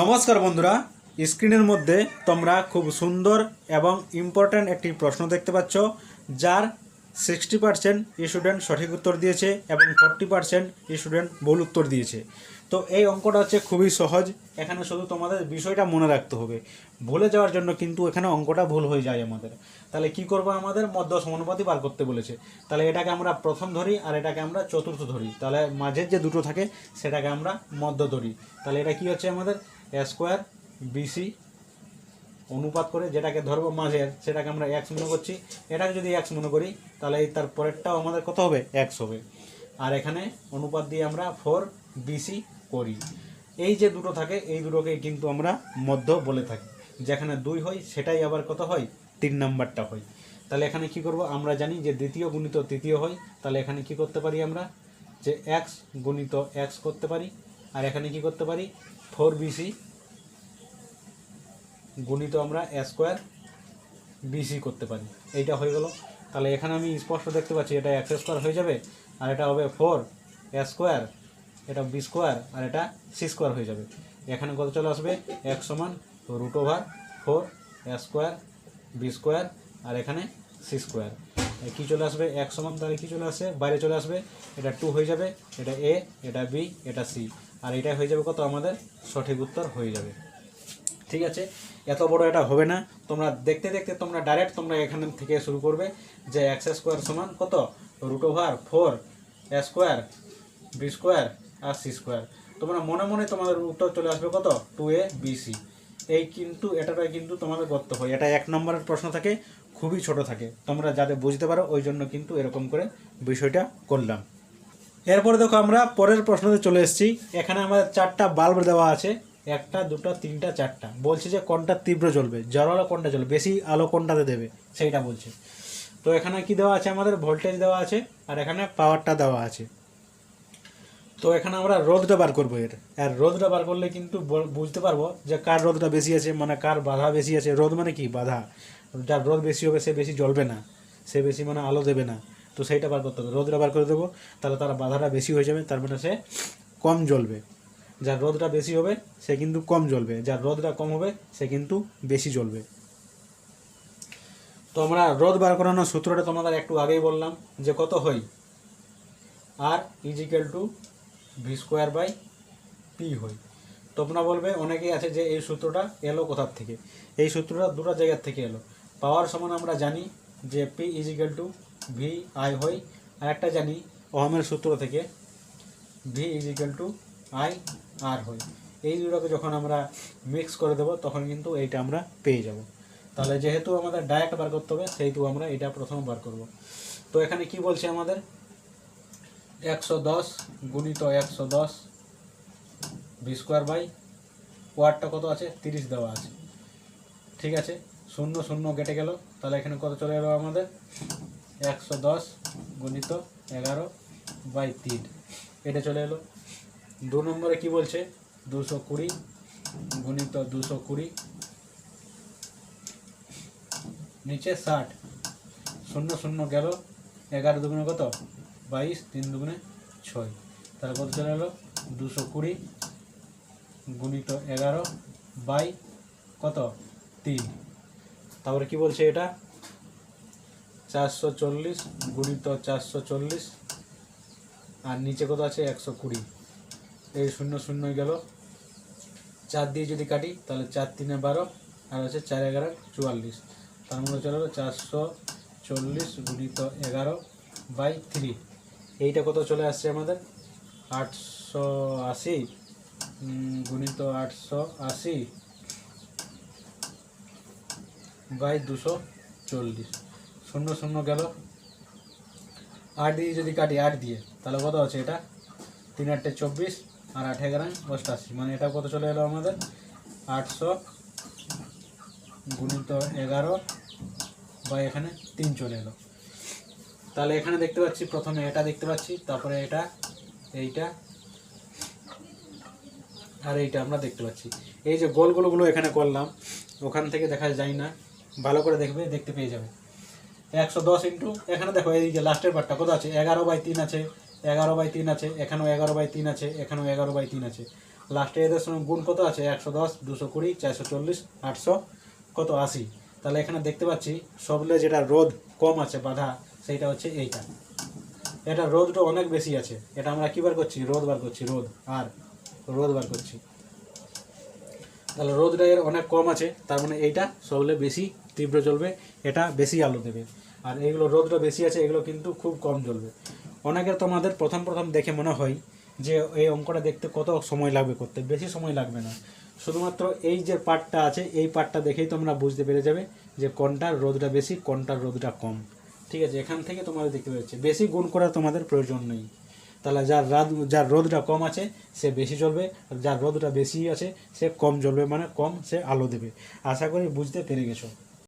নমস্কার বন্ধুরা, স্ক্রিনের মধ্যে তোমরা খুব সুন্দর এবং ইম্পর্ট্যান্ট একটি প্রশ্ন দেখতে পাচ্ছ, যার সিক্সটি পার্সেন্ট স্টুডেন্ট সঠিক উত্তর দিয়েছে এবং ফর্টি পার্সেন্ট স্টুডেন্ট ভুল উত্তর দিয়েছে। তো এই অঙ্কটা হচ্ছে খুবই সহজ, এখানে শুধু তোমাদের বিষয়টা মনে রাখতে হবে। ভুলে যাওয়ার জন্য কিন্তু এখানে অঙ্কটা ভুল হয়ে যায় আমাদের। তাহলে কি করব আমাদের? মধ্য সমানুপাতি বার করতে বলেছে। তাহলে এটাকে আমরা প্রথম ধরি আর এটাকে আমরা চতুর্থ ধরি। তাহলে মাঝের যে দুটো থাকে, সেটাকে আমরা মধ্য ধরি। তাহলে এটা কি হচ্ছে আমাদের? স্কোয়ার বিসি অনুপাত করে যেটাকে ধরবো মাঝের, সেটাকে আমরা এক্স মনে করছি। এটাকে যদি এক্স মনে করি, তাহলে এই তার পরেরটাও আমাদের কত হবে? এক্স হবে। আর এখানে অনুপাত দিয়ে আমরা ফোর বিসি করি। এই যে দুটো থাকে, এই দুটোকে কিন্তু আমরা মধ্য বলে থাকি। যেখানে দুই হয়, সেটাই আবার কত হয়? তিন নাম্বারটা হয়। তাহলে এখানে কি করব? আমরা জানি যে দ্বিতীয় গুণিত তৃতীয় হয়। তাহলে এখানে কি করতে পারি আমরা? যে এক্স গুণিত এক্স করতে পারি। আর এখানে কি করতে পারি? ফোর বিসি গুণিত আমরা স্কোয়ার বিসি করতে পারি। এইটা হয়ে গেল। তাহলে এখানে আমি স্পষ্ট দেখতে পাচ্ছি, এটা এক্স স্কোয়ার হয়ে যাবে, আর এটা হবে ফোর স্কোয়ার এটা বি স্কোয়ার আর এটা সি স্কোয়ার হয়ে যাবে। এখানে কত চলে আসবে? এক সমান root over four square B square আর এখানে সি স্কোয়ার কী চলে আসবে? এক সমান তাহলে কী চলে আসবে বাইরে চলে আসবে। এটা টু হয়ে যাবে। এটা এ এটা বি এটা সি আর এটা হয়ে যাবে কত? আমাদের সঠিক উত্তর হয়ে যাবে। ঠিক আছে? এত বড় এটা হবে না। তোমরা দেখতে দেখতে তোমরা ডাইরেক্ট তোমরা এখান থেকে শুরু করবে যে এক্স স্কোয়ার সমান কত? Root over four square B square আর সি স্কোয়ার তোমরা মনে মনে তোমাদের উত্তর চলে আসবে কত? টু এ বি সি এই কিন্তু এটাটাই কিন্তু তোমাদের করতে হয়। এটা এক নম্বরের প্রশ্ন থাকে। খুবই ছোট থাকে। তোমরা যাতে বুঝতে পারো, ওই জন্য কিন্তু এরকম করে বিষয়টা করলাম। এরপরে দেখো আমরা পরের প্রশ্নতে চলে এসেছি। এখানে আমাদের চারটা বাল্ব দেওয়া আছে। একটা, দুটো, তিনটা, চারটা। বলছে যে কোনটা তীব্র জ্বলবে। জ্বর আলো কোনটা জ্বলবে। বেশি আলো কোনটাতে দেবে, সেইটা বলছে। তো এখানে কি দেওয়া আছে আমাদের? ভোল্টেজ দেওয়া আছে। আর এখানে পাওয়ারটা দেওয়া আছে। তো এখানে আমরা রোদটা বার করব এর। আর রোদটা বার করলে কিন্তু বুঝতে পারব যে কার রোদটা বেশি আছে মানে কার বাধা বেশি আছে। রোদ মানে কি? বাধা। যার রোদ বেশি হবে সে বেশি জ্বলবে না। সে বেশি মানে আলো দেবে না। তো সেইটা বার করতে হবে। রোদটা বার করে দেবো, তাহলে তার বাধাটা বেশি হয়ে যাবে, তার মানে সে কম জ্বলবে। যার রোদটা বেশি হবে, সে কিন্তু কম জ্বলবে। যার রোদটা কম হবে, সে কিন্তু বেশি জ্বলবে। তো আমরা রোদ বার করানোর সূত্রটা তোমাদের একটু আগেই বললাম যে কত হয়? আর equal to V square by P হয়। তোমরা বলবে অনেকেই আছে যে এই সূত্রটা এলো কোথার থেকে? এই সূত্রটা দুটো জায়গার থেকে এলো। পাওয়ার সমান আমরা জানি যে P equal to V I হয়, আর একটা জানি ওহমের সূত্র থেকে V equal to I R হয়। এই দুটোকে যখন আমরা মিক্স করে দেবো, তখন কিন্তু এইটা আমরা পেয়ে যাব। তাহলে যেহেতু আমাদের ডাইরেক্ট বার করতে হবে সেহেতু আমরা এটা প্রথম বার করব। তো এখানে কি বলছে আমাদের? একশো দশ গুণিত একশো দশ ভি স্কোয়ার বাই ওয়ারটা কত আছে? তিরিশ দেওয়া আছে। ঠিক আছে? শূন্য শূন্য কেটে গেল। তাহলে এখানে কত চলে এলো আমাদের? একশো দশ গুণিত এগারো বাই তিন। এটা চলে এলো। দু নম্বরে কি বলছে? দুশো কুড়ি গুণিত দুশো কুড়ি নিচে ষাট। শূন্য শূন্য গেল। এগারো দুগুণে কত? বাইশ, তিন দুগুণে ছয়। তাহলে কত চলে এলো? দুশো কুড়ি গুণিত এগারো বাই কত? তিন। তারপরে কি বলছে এটা? চারশো চল্লিশ গুণিত চারশো চল্লিশ। আর নিচে কত আছে? একশো কুড়ি। এই শূন্য শূন্য গেল। চার দিয়ে যদি কাটি, তাহলে চার তিনে বারো, আর হচ্ছে চার এগারো চুয়াল্লিশ। তার মধ্যে চলে গেলো চারশো চল্লিশ গুণিত এগারো বাই থ্রি। এইটা কত চলে আসছে আমাদের? আটশো আশি। গুণিত আটশো আশি বাই দুশো চল্লিশ। শূন্য শূন্য গেল। আট দিয়ে যদি কাটি আট দিয়ে, তাহলে কত আছে এটা? তিন আটটে চব্বিশ আর আট এগারো অষ্টাশি। মানে এটা কত চলে এলো আমাদের? আটশো গুণিত এগারো বা এখানে তিন চলে এলো। তাহলে এখানে দেখতে পাচ্ছি, প্রথমে এটা দেখতে পাচ্ছি, তারপরে এটা, এইটা, আর এইটা আমরা দেখতে পাচ্ছি। এই যে গোলগুলোগুলো এখানে করলাম, ওখান থেকে দেখা যায় না, ভালো করে দেখবে, দেখতে পেয়ে যাবে। একশো দশ ইন্টু, এখানে দেখো, এই যে লাস্টের পার্টটা কত আছে? এগারো বাই তিন আছে, এগারো বাই তিন আছে, এখানেও এগারো বাই তিন আছে, এখানেও এগারো বাই তিন আছে। লাস্টে এদের সঙ্গে গুণ কত আছে? একশো দশ, দুশো কুড়ি, চারশো চল্লিশ, আটশো কত? আশি। তাহলে এখানে দেখতে পাচ্ছি, সবলে যেটা রোদ কম আছে, বাধা সেইটা হচ্ছে এইটা। এটা রোদটা অনেক বেশি আছে। এটা আমরা কি বার করছি? রোদ বার করছি, রোদ। আর রোদ বার করছি। তাহলে রোদটা এর অনেক কম আছে, তার মানে এইটা সবলে বেশি তীব্র জ্বলবে, এটা বেশি আলো দেবে। আর এইগুলো রোদটা বেশি আছে, এগুলো কিন্তু খুব কম জ্বলবে। অনেকের তোমাদের প্রথম প্রথম দেখে মনে হয় যে এই অঙ্কটা দেখতে কত সময় লাগবে করতে, বেশি সময় লাগবে না। শুধুমাত্র এই যে পার্টটা আছে, এই পার্টটা দেখেই তোমরা বুঝতে পেরে যাবে যে কোনটার রোদটা বেশি, কোনটার রোদটা কম। ঠিক আছে, এখান থেকে তোমাদের দেখতে পাচ্ছি বেশি গুণ করার তোমাদের প্রয়োজন নেই। তাহলে যার রাত, যার রোদটা কম আছে, সে বেশি জ্বলবে, আর যার রোদটা বেশি আছে, সে কম জ্বলবে মানে কম সে আলো দেবে। আশা করি বুঝতে পেরে গেছো।